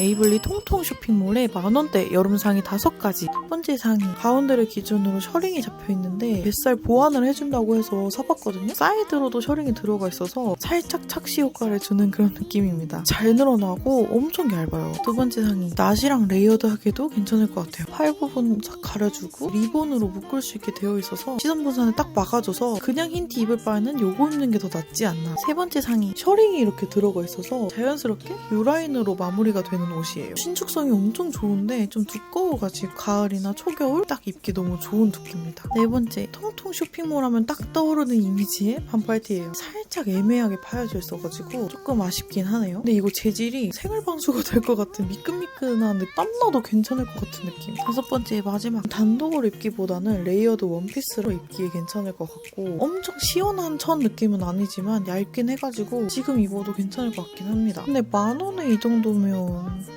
에이블리 통통 쇼핑몰에 만원대 여름상이 다섯 가지 첫 번째 상의 가운데를 기준으로 셔링이 잡혀있는데 뱃살 보완을 해준다고 해서 사봤거든요. 사이드로도 셔링이 들어가 있어서 살짝 착시 효과를 주는 그런 느낌입니다. 잘 늘어나고 엄청 얇아요. 두 번째 상의 나시랑 레이어드하기도 괜찮을 것 같아요. 팔 부분 싹 가려주고 리본으로 묶을 수 있게 되어 있어서 시선 분산을 딱 막아줘서 그냥 흰 티 입을 바에는 요거 입는 게 더 낫지 않나. 세 번째 상의 셔링이 이렇게 들어가 있어서 자연스럽게 요 라인으로 마무리가 되는 옷이에요. 신축성이 엄청 좋은데 좀 두꺼워가지고 가을이나 초겨울 딱 입기 너무 좋은 두께입니다. 네 번째 통통 쇼핑몰 하면 딱 떠오르는 이미지의 반팔티예요. 살짝 애매하게 파여져 있어가지고 조금 아쉽긴 하네요. 근데 이거 재질이 생활방수가 될 것 같은 미끈 느낌? 땀나도 괜찮을 것 같은 느낌. 다섯 번째 마지막 단독으로 입기보다는 레이어드 원피스로 입기에 괜찮을 것 같고 엄청 시원한 천 느낌은 아니지만 얇긴 해가지고 지금 입어도 괜찮을 것 같긴 합니다. 근데 만 원에 이 정도면